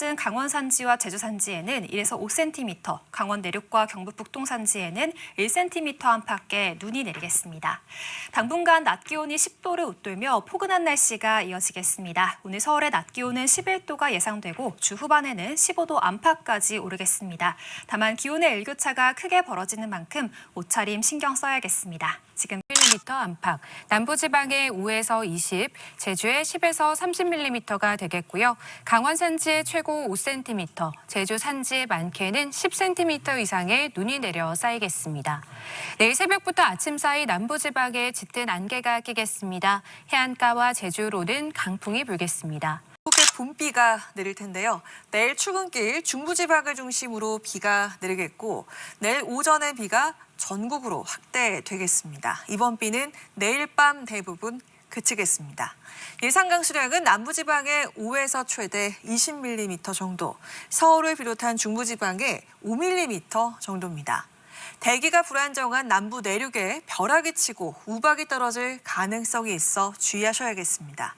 낮은 강원 산지와 제주 산지에는 1에서 5cm, 강원 내륙과 경북 북동 산지에는 1cm 안팎의 눈이 내리겠습니다. 당분간 낮 기온이 10도를 웃돌며 포근한 날씨가 이어지겠습니다. 오늘 서울의 낮 기온은 11도가 예상되고 주 후반에는 15도 안팎까지 오르겠습니다. 다만 기온의 일교차가 크게 벌어지는 만큼 옷차림 신경 써야겠습니다. 지금 1mm 안팎, 남부지방에 5에서 20, 제주에 10에서 30mm가 되겠고요. 강원 산지에 최고 5cm, 제주 산지에 많게는 10cm 이상의 눈이 내려 쌓이겠습니다. 내일 새벽부터 아침 사이 남부지방에 짙은 안개가 끼겠습니다. 해안가와 제주로는 강풍이 불겠습니다. 봄비가 내릴 텐데요. 내일 출근길 중부지방을 중심으로 비가 내리겠고 내일 오전에 비가 전국으로 확대되겠습니다. 이번 비는 내일 밤 대부분 그치겠습니다. 예상 강수량은 남부지방에 5에서 최대 20mm 정도, 서울을 비롯한 중부지방에 5mm 정도입니다. 대기가 불안정한 남부 내륙에 벼락이 치고 우박이 떨어질 가능성이 있어 주의하셔야겠습니다.